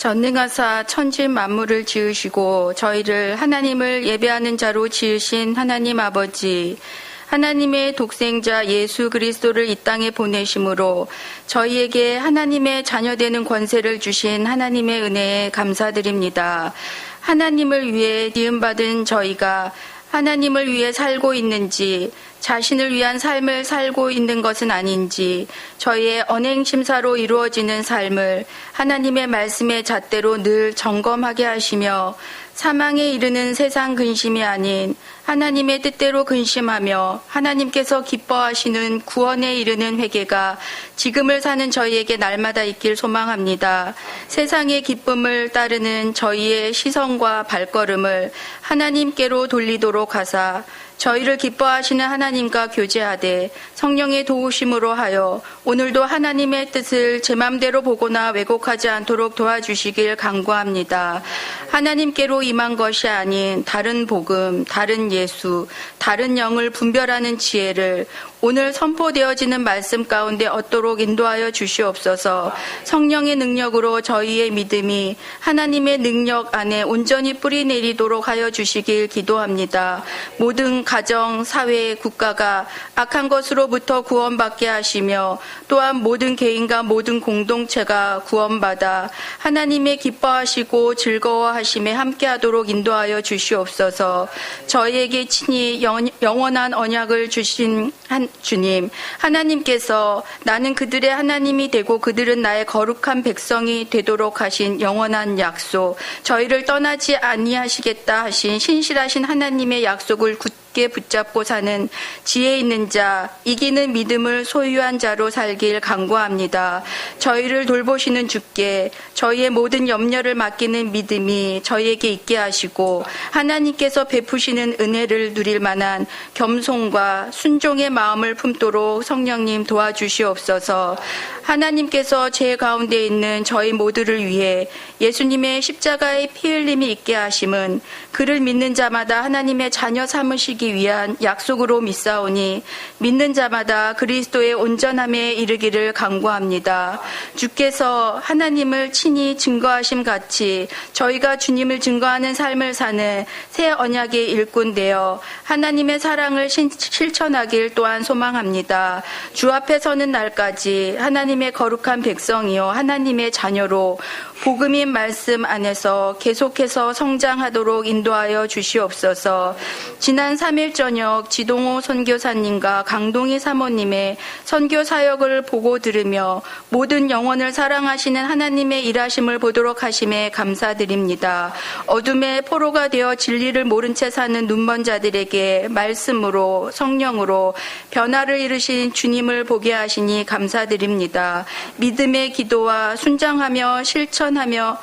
전능하사 천지 만물을 지으시고 저희를 하나님을 예배하는 자로 지으신 하나님 아버지 하나님의 독생자 예수 그리스도를 이 땅에 보내심으로 저희에게 하나님의 자녀되는 권세를 주신 하나님의 은혜에 감사드립니다. 하나님을 위해 지음받은 저희가 하나님을 위해 살고 있는지 자신을 위한 삶을 살고 있는 것은 아닌지 저희의 언행심사로 이루어지는 삶을 하나님의 말씀의 잣대로 늘 점검하게 하시며 사망에 이르는 세상 근심이 아닌 하나님의 뜻대로 근심하며 하나님께서 기뻐하시는 구원에 이르는 회개가 지금을 사는 저희에게 날마다 있길 소망합니다. 세상의 기쁨을 따르는 저희의 시선과 발걸음을 하나님께로 돌리도록 하사 저희를 기뻐하시는 하나님과 교제하되 성령의 도우심으로 하여 오늘도 하나님의 뜻을 제 맘대로 보거나 왜곡하지 않도록 도와주시길 간구합니다. 하나님께로 임한 것이 아닌 다른 복음, 다른 예수, 다른 영을 분별하는 지혜를 오늘 선포되어지는 말씀 가운데 얻도록 인도하여 주시옵소서 성령의 능력으로 저희의 믿음이 하나님의 능력 안에 온전히 뿌리 내리도록 하여 주시길 기도합니다. 모든 가정, 사회, 국가가 악한 것으로부터 구원받게 하시며 또한 모든 개인과 모든 공동체가 구원받아 하나님의 기뻐하시고 즐거워하심에 함께하도록 인도하여 주시옵소서. 저희에게 친히 영원한 언약을 주신 한 주님, 하나님께서 나는 그들의 하나님이 되고 그들은 나의 거룩한 백성이 되도록 하신 영원한 약속, 저희를 떠나지 아니하시겠다 하신 신실하신 하나님의 약속을 굳게 붙잡고 사는 지혜 있는 자, 이기는 믿음을 소유한 자로 살길 간구합니다. 저희를 돌보시는 주께 저희의 모든 염려를 맡기는 믿음이 저희에게 있게 하시고 하나님께서 베푸시는 은혜를 누릴 만한 겸손과 순종의 마음을 품도록 성령님 도와주시옵소서. 하나님께서 제 가운데 있는 저희 모두를 위해 예수님의 십자가의 피 흘림이 있게 하심은 그를 믿는 자마다 하나님의 자녀 삼으시기 위한 약속으로 믿사오니 믿는 자마다 그리스도의 온전함에 이르기를 간구합니다. 주께서 하나님을 친히 증거하심 같이 저희가 주님을 증거하는 삶을 사는 새 언약의 일꾼 되어 하나님의 사랑을 실천하길 또한 소망합니다. 주 앞에 서는 날까지 하나님의 거룩한 백성이요 하나님의 자녀로 복음인 말씀 안에서 계속해서 성장하도록 인도하여 주시옵소서. 지난 3일 저녁 지동호 선교사님과 강동희 사모님의 선교 사역을 보고 들으며 모든 영혼을 사랑하시는 하나님의 일하심을 보도록 하심에 감사드립니다. 어둠의 포로가 되어 진리를 모른 채 사는 눈먼 자들에게 말씀으로 성령으로 변화를 이루신 주님을 보게 하시니 감사드립니다. 믿음의 기도와 순장하며 실천하며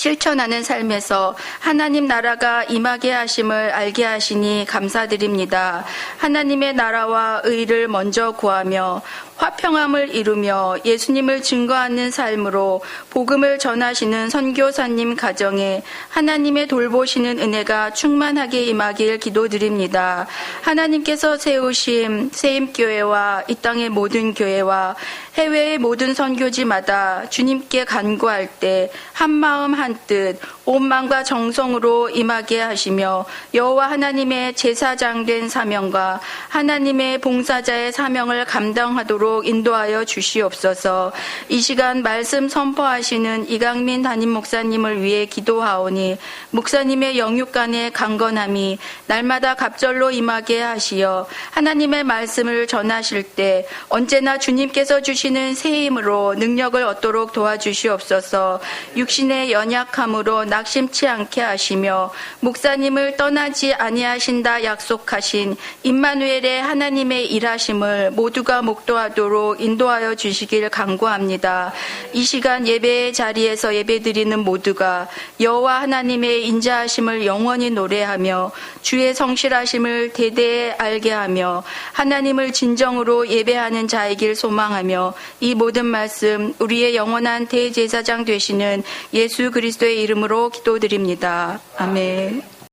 실천하는 삶에서 하나님 나라가 임하게 하심을 알게 하시니 감사드립니다. 하나님의 나라와 의를 먼저 구하며 화평함을 이루며 예수님을 증거하는 삶으로 복음을 전하시는 선교사님 가정에 하나님의 돌보시는 은혜가 충만하게 임하길 기도드립니다. 하나님께서 세우신 세임교회와 이 땅의 모든 교회와 해외의 모든 선교지마다 주님께 간구할 때 한마음 한뜻 온 마음과 정성으로 임하게 하시며 여호와 하나님의 제사장 된 사명과 하나님의 봉사자의 사명을 감당하도록 인도하여 주시옵소서. 이 시간 말씀 선포하시는 이강민 담임 목사님을 위해 기도하오니 목사님의 영육간의 강건함이 날마다 갑절로 임하게 하시어 하나님의 말씀을 전하실 때 언제나 주님께서 주시는 새 힘으로 능력을 얻도록 도와주시옵소서. 육신의 연약함으로 낙심치 않게 하시며 목사님을 떠나지 아니하신다 약속하신 임마누엘의 하나님의 일하심을 모두가 목도하 도록 인도하여 주시길 간구합니다. 이 시간 예배의 자리에서 예배드리는 모두가 여호와 하나님의 인자하심을 영원히 노래하며 주의 성실하심을 대대에 알게 하며 하나님을 진정으로 예배하는 자이길 소망하며 이 모든 말씀 우리의 영원한 대제사장 되시는 예수 그리스도의 이름으로 기도드립니다. 아멘.